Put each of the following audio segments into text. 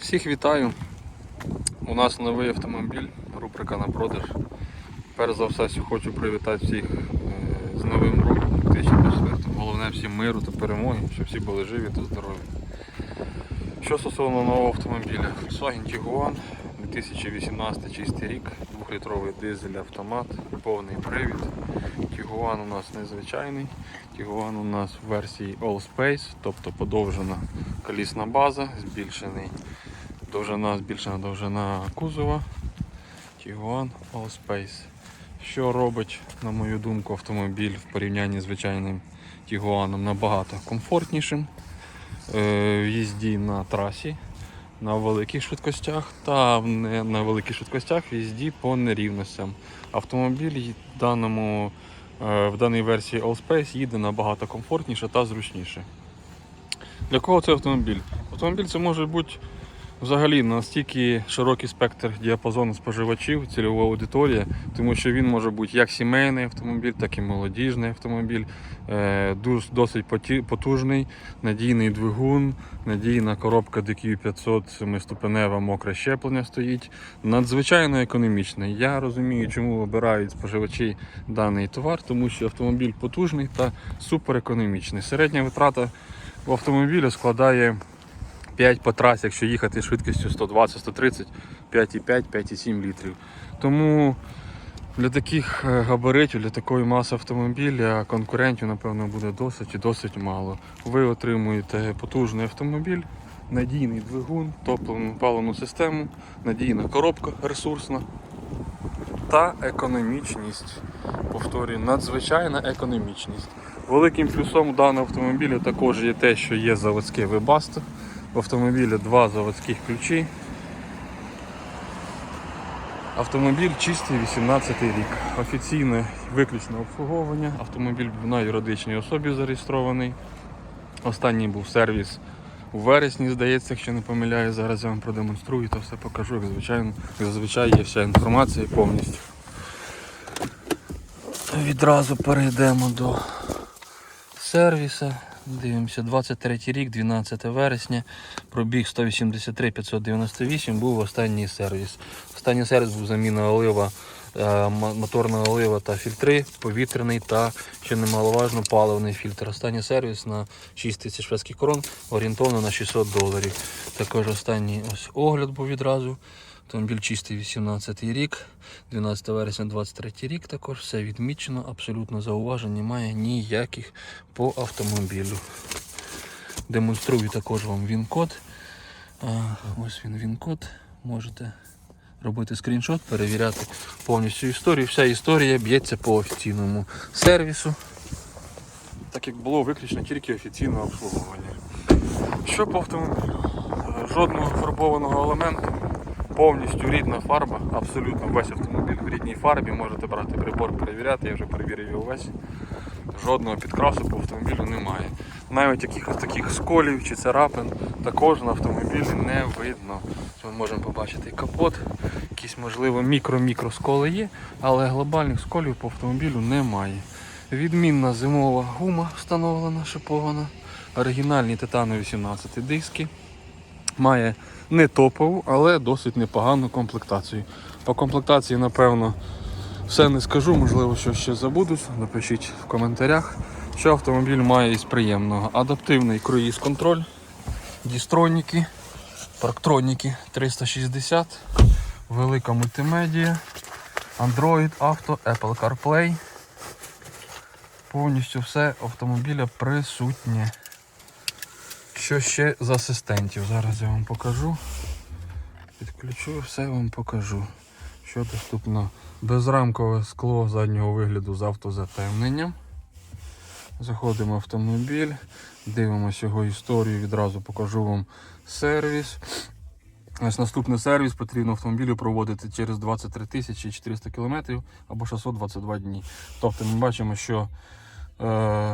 Всіх вітаю. У нас новий автомобіль, рубрика на продаж. Перш за все, хочу привітати всіх е, з Новим роком 2024. Головне всім миру та перемоги, щоб всі були живі та здорові. Що стосовно нового автомобіля, Volkswagen Tiguan 2018 чистий рік, 2-літровий дизель автомат, повний привід. Tiguan у нас незвичайний. Tiguan у нас в версії All Space, тобто подовжена колісна база, збільшений довжина, збільшена довжина кузова. Tiguan All Space. Що робить, на мою думку, автомобіль в порівнянні з звичайним Tiguan набагато комфортнішим е, в їзді на трасі на великих швидкостях та не на великих швидкостях в їзді по нерівностям. Автомобіль в, даному, е, в даній версії Allspace їде набагато комфортніше та зручніше. Для кого цей автомобіль? Автомобіль це може бути взагалі настільки широкий спектр діапазону споживачів, цільова аудиторія, тому що він може бути як сімейний автомобіль, так і молодіжний автомобіль, е, досить потужний, надійний двигун, надійна коробка DQ500, семиступенева мокре щеплення стоїть. Надзвичайно економічний. Я розумію, чому обирають споживачі даний товар, тому що автомобіль потужний та суперекономічний. Середня витрата в автомобілі складає 5 по трасі, якщо їхати швидкістю 120-130, 5,5-5,7 літрів. Тому для таких е, габаритів, для такої маси автомобіля конкурентів, напевно, буде досить і досить мало. Ви отримуєте потужний автомобіль, надійний двигун, топливну паливну систему, надійна коробка ресурсна та економічність. Повторюю, надзвичайна економічність. Великим плюсом даного автомобіля також є те, що є заводське вебасто. В автомобілі два заводських ключі. Автомобіль чистий 18 рік. Офіційне виключне обслуговування. Автомобіль був на юридичній особі зареєстрований. Останній був сервіс у вересні, здається, якщо не помиляю. Зараз я вам продемонструю та все покажу, як звичайно, зазвичай є вся інформація повністю. Відразу перейдемо до сервіса. Дивимося, 23 рік, 12 вересня, пробіг 183 598 був останній сервіс. Останній сервіс був заміна олива, е, м- моторна олива та фільтри, повітряний та, що немаловажно, паливний фільтр. Останній сервіс на 6 тисяч шведських крон, орієнтовно на 600 доларів. Також останній ось огляд був відразу. Автомобіль чистий 18 рік, 12 вересня 23 рік також все відмічено, абсолютно зауважень немає ніяких по автомобілю. Демонструю також вам він-код. Ось він він-код. Можете робити скріншот, перевіряти повністю історію. Вся історія б'ється по офіційному сервісу. Так як було виключно тільки офіційне обслуговування. Що по автомобілю? Жодного фарбованого елементу повністю рідна фарба, абсолютно весь автомобіль в рідній фарбі. Можете брати прибор, перевіряти, я вже перевірив його весь. Жодного підкрасу по автомобілю немає. Навіть якихось таких сколів чи царапин також на автомобілі не видно. Ми можемо побачити капот, якісь можливо мікро-мікро сколи є, але глобальних сколів по автомобілю немає. Відмінна зимова гума встановлена, шипована, оригінальні титанові 18 диски. Має не топову, але досить непогану комплектацію. По комплектації, напевно, все не скажу, можливо, що ще забудуть. Напишіть в коментарях, що автомобіль має із приємного. Адаптивний круїз-контроль, дістроніки, парктроніки 360, велика мультимедія, Android Auto, Apple CarPlay. Повністю все автомобіля присутнє. Що ще з асистентів? Зараз я вам покажу. Підключу, все вам покажу. Що доступно? Безрамкове скло заднього вигляду з автозатемненням. Заходимо в автомобіль, дивимося його історію, відразу покажу вам сервіс. Ось наступний сервіс потрібно автомобілю проводити через 23 400 км або 622 дні. Тобто ми бачимо, що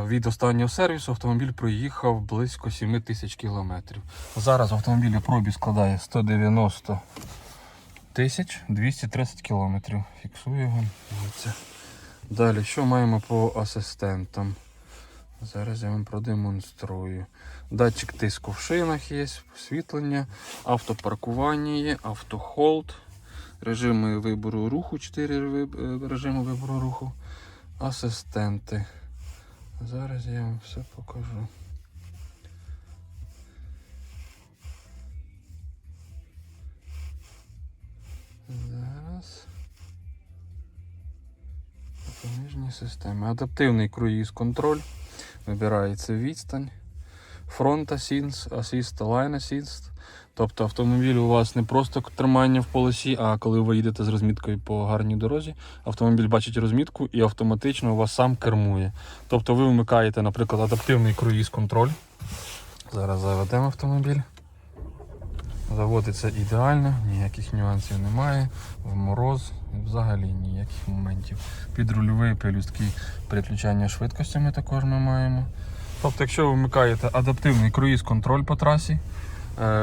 від останнього сервісу автомобіль проїхав близько 7 тисяч кілометрів. Зараз в автомобілі пробіг складає 190 тисяч 230 кілометрів. Фіксую його. Далі, що маємо по асистентам? Зараз я вам продемонструю. Датчик тиску в шинах є, освітлення, автопаркування є, автохолд, режими вибору руху, 4 режими вибору руху, асистенти. Зараз я вам все покажу. Зараз. Допоміжні системи. Адаптивний круїз контроль. Вибирається відстань. Front Assist, Assist, Line Assist. Тобто автомобіль у вас не просто тримання в полосі, а коли ви їдете з розміткою по гарній дорозі, автомобіль бачить розмітку і автоматично у вас сам кермує. Тобто ви вмикаєте, наприклад, адаптивний круїз контроль. Зараз заведемо автомобіль. Заводиться ідеально, ніяких нюансів немає. В мороз взагалі ніяких моментів. Підрульовий пелюстки переключання швидкостями також ми маємо. Тобто, якщо ви вмикаєте адаптивний круїз-контроль по трасі,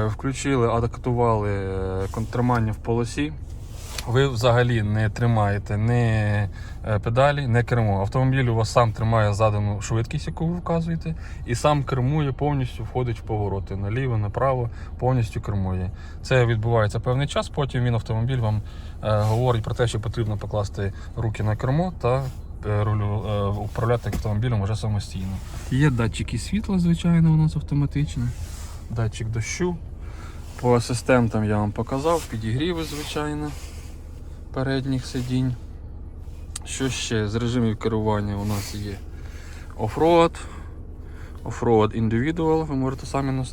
включили, адаптували е, в полосі, ви взагалі не тримаєте ні е, педалі, ні кермо. Автомобіль у вас сам тримає задану швидкість, яку ви вказуєте, і сам кермує, повністю входить в повороти наліво, направо, повністю кермує. Це відбувається певний час, потім він автомобіль вам е, говорить про те, що потрібно покласти руки на кермо та е, рулю, е, управляти автомобілем вже самостійно. Є датчики світла, звичайно, у нас автоматичні, датчик дощу. По асистентам я вам показав, підігріви, звичайно, передніх сидінь. Що ще з режимів керування у нас є оффроад, оффроад індивідуал. Ви можете самі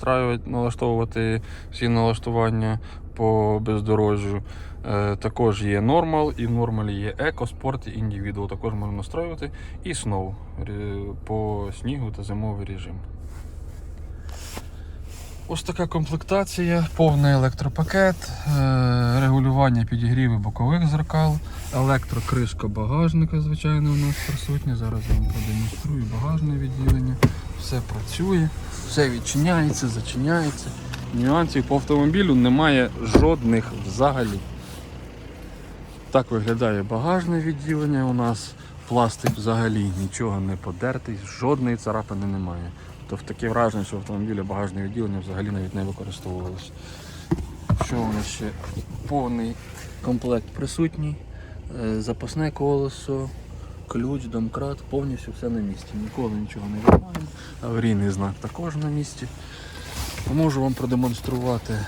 налаштовувати всі налаштування по бездорожжю. Е, також є нормал, і в нормалі є еко, спорт і індивідуал. Також можна настраювати. І сноу по снігу та зимовий режим. Ось така комплектація, повний електропакет, е, регулювання підігріву бокових зеркал, електрокришка багажника, звичайно, у нас присутня. Зараз я вам продемонструю багажне відділення. Все працює, все відчиняється, зачиняється. Нюансів по автомобілю немає жодних взагалі. Так виглядає багажне відділення. У нас пластик взагалі нічого не подертий, жодної царапини немає. Тобто таке враження, що в автомобілі багажне відділення взагалі навіть не використовувалося. Що у нас ще? Повний комплект присутній, е, запасне колесо, ключ, домкрат, повністю все на місці. Ніколи нічого не відмаємо. Аварійний знак також на місці. Можу вам продемонструвати е,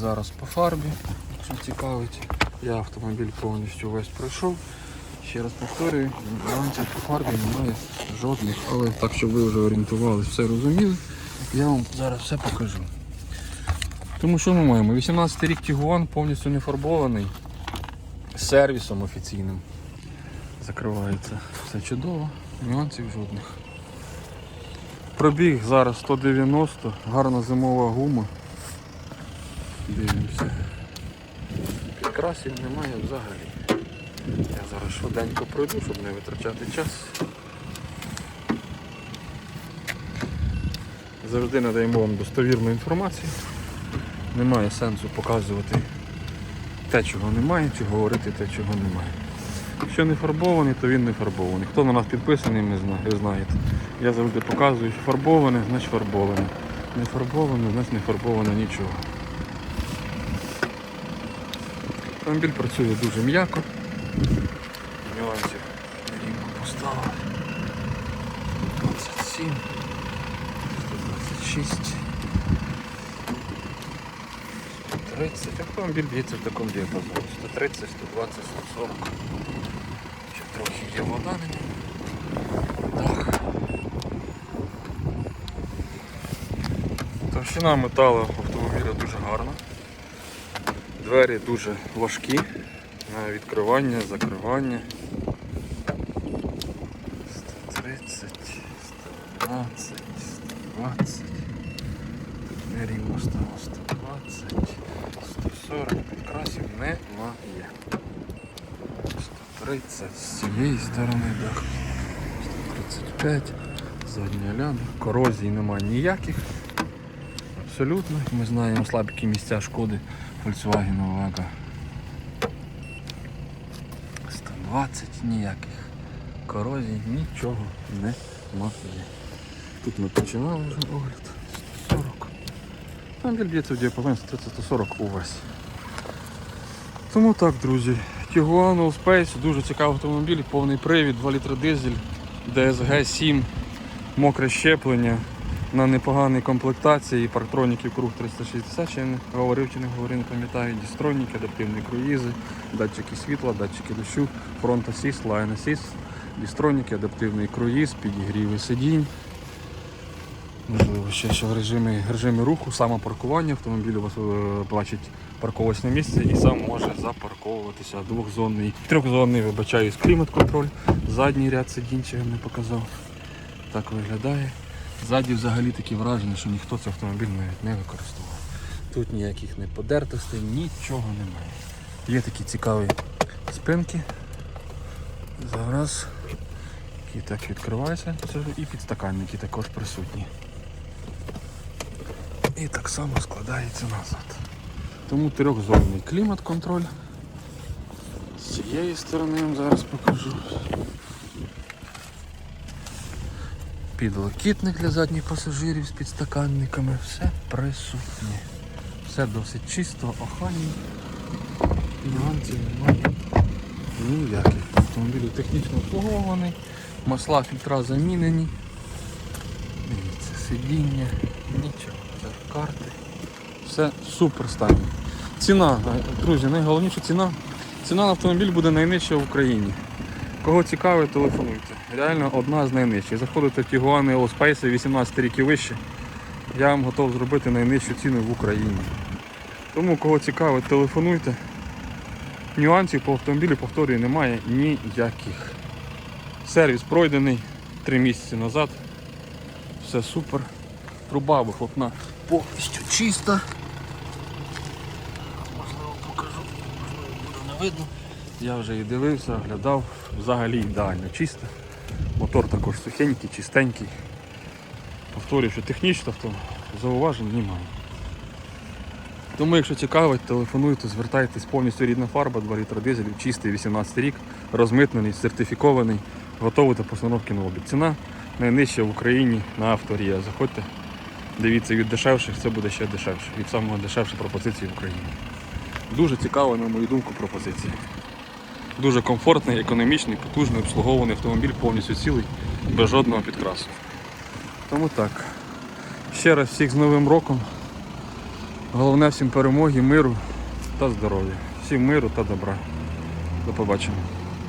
зараз по фарбі, якщо цікавить. Я автомобіль повністю весь пройшов. Ще раз повторюю, нюансів по фарбі немає жодних, але так, щоб ви вже орієнтувалися, все розуміли, я вам зараз все покажу. Тому що ми маємо? 18 рік Тігуан повністю не фарбований, сервісом офіційним. Закривається все чудово, нюансів жодних. Пробіг зараз 190, гарна зимова гума. Дивимося. Підкрасів немає взагалі. Я зараз швиденько пройду, щоб не витрачати час. Завжди надаємо вам достовірну інформацію. Немає сенсу показувати те, чого немає, чи говорити те, чого немає. Якщо не фарбований, то він не фарбований. Хто на нас підписаний, ви знаєте. Я завжди показую, що фарбоване, значить фарбоване. Не фарбоване, значить не фарбоване нічого. Автомобіль працює дуже м'яко. Нюансів рівно поставив. 27, 126, 130. Автомобіль б'ється в такому діапазоні. 130, 120, 140. Ще трохи є вода ньому. Дах. Товщина металу автомобіля дуже гарна. Двері дуже важкі на відкривання, закривання. 130, 112, 120. Нерівно стало 120, 140, підкрасів немає. 130 з цієї сторони, так. 135, задня ляда. Корозії немає ніяких. Абсолютно. Ми знаємо слабкі місця шкоди Volkswagen Увага. 120 ніяких. Корозій нічого немає. Тут ми починали вже огляд. 140. Автомобіль б'ється в діапазоні 130-140 увесь. Тому так, друзі. Tiguan All Space, дуже цікавий автомобіль, повний привід, 2 літра дизель, DSG 7, мокре щеплення на непоганій комплектації, парктроніків круг 360, чи не говорив чи не говорив, не пам'ятаю, дістроніки, адаптивні круїзи, датчики світла, датчики дощу, фронт асіст, лайн асіст, дістроніки, адаптивний круїз, підігріви сидінь. Ще, ще в режимі, режимі руху, самопаркування. Автомобіль у вас е, бачить парковочне місце і сам може запарковуватися. Двохзонний, трьохзонний, вибачаюсь, клімат-контроль. Задній ряд сидінь не показав. Так виглядає. Ззаді взагалі такі враження, що ніхто цей автомобіль навіть не використовував. Тут ніяких не подертостей, нічого немає. Є такі цікаві спинки. Зараз які так відкриваються. І підстаканники також присутні. І так само складається назад. Тому трьохзонний клімат-контроль. З цієї сторони я вам зараз покажу. Підлокітник для задніх пасажирів з підстаканниками. Все присутнє. Все досить чисто, охайно. Нюансів немає. Ніяких. Автомобіль технічно обслугований. Масла фільтра замінені. Дивіться, сидіння, нічого, карти. Все супер стані. Ціна, е, друзі, найголовніше ціна. Ціна на автомобіль буде найнижча в Україні. Кого цікавить, телефонуйте. Реально одна з найнижчих. Заходите в і Allspace 18 рік і вище. Я вам готов зробити найнижчу ціну в Україні. Тому кого цікавить, телефонуйте. Нюансів по автомобілю, повторюю, немає ніяких. Сервіс пройдений 3 місяці назад. Все супер. Труба вихлопна повністю чиста. Можливо покажу, можливо буде не видно. Я вже і дивився, оглядав, взагалі ідеально чисто. Мотор також сухенький, чистенький. Повторюю, що технічно то зауважень немає. Тому, якщо цікавить, телефонуйте, звертайтесь, повністю рідна фарба, 2 літра дизелів, чистий 18 рік, розмитнений, сертифікований, готовий до постановки на облік. Ціна найнижча в Україні на авторія. Заходьте, дивіться, від дешевших це буде ще дешевше. Від самого дешевшої пропозиції в Україні. Дуже цікава, на мою думку, пропозиція. Дуже комфортний, економічний, потужний, обслугований автомобіль, повністю цілий, без жодного підкрасу. Тому так. Ще раз всіх з Новим роком. Головне всім перемоги, миру та здоров'я. Всім миру та добра. До побачення.